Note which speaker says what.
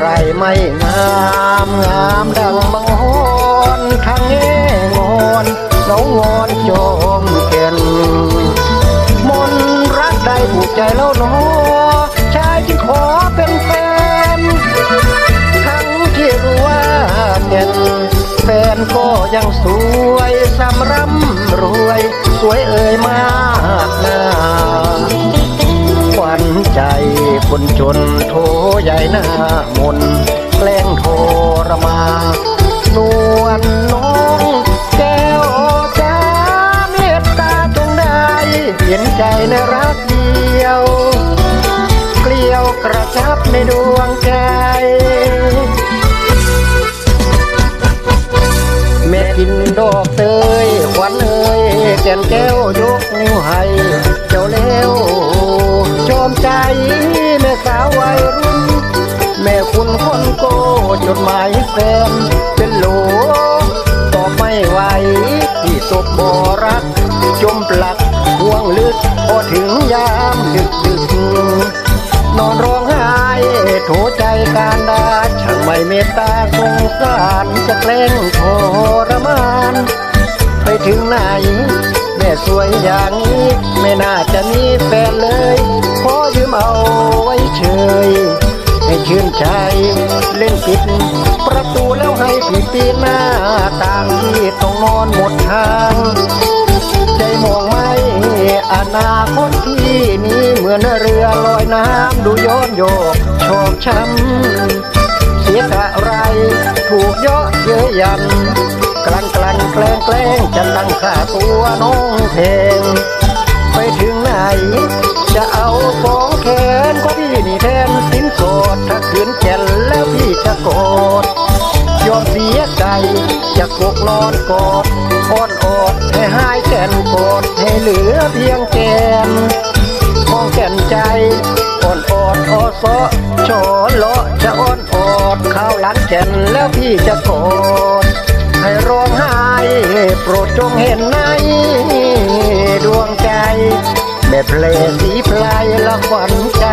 Speaker 1: ไรไม่งามงามดังบังฮอนข้งเง่งอนน้องอนจอมเข็นมนรักได้ผูกใจแล้วหนอชายจึงขอเป็นแฟนทั้งที่รู้ว่าเป็นแฟนก็ยังสวยสำรำรวย สวยเอ่ยมา คนจนโทใหญ่หน้ามนแกล้งโทรมานวลน้องแก้วจ้าเมตตาจงได้เห็นใจในรักเดียว เกลียวกระชับในดวงใจแม่กินดอกเตยขวัญเอ่ยแก่นแก้วยกนิ้วให้ จมปลักห่วงลึกพอถึงยามดึกดึกนอนร้องไห้โถใจการดาช่างไม่เมตตาสงสารจะแกล้งทรมาน ไปถึงไหน แม่สวยอย่างนี้ ไม่น่าจะมีแฟนเลยขอยืมเอาไว้เฉยให้ชื่นใจเล่นปิด ประตูแล้วให้ผีปีหน้าต่างที่ต้องนอนหมดทาง มองไม่อนาคตที่นี้เหมือนเรือลอยน้ำดูโยนโยกโชกช้ำเสียอะไรถูกเยาะเย้ยยันกลั่นกลั่นแกล้งแกล้งจะตั้งค่าตัวน้องเพลงไปถึงไหน จะเอาของแขนก็พี่นี่แทนสินสดถ้าขืนแก่นแล้วพี่จะโกร ยใจจะกกนอนกอดอ้อนอดให้หายแก่นกอดให้เหลือเพียงแกนมองแก่นใจอ่อนอดออซอชอเลาะจะอ้อนออดข้าวหลังแก่นแล้วพี่จะกอดให้ร้องไห้โปรดจงเห็นในดวงใจแม่เพลสีพลายละขวัญใจ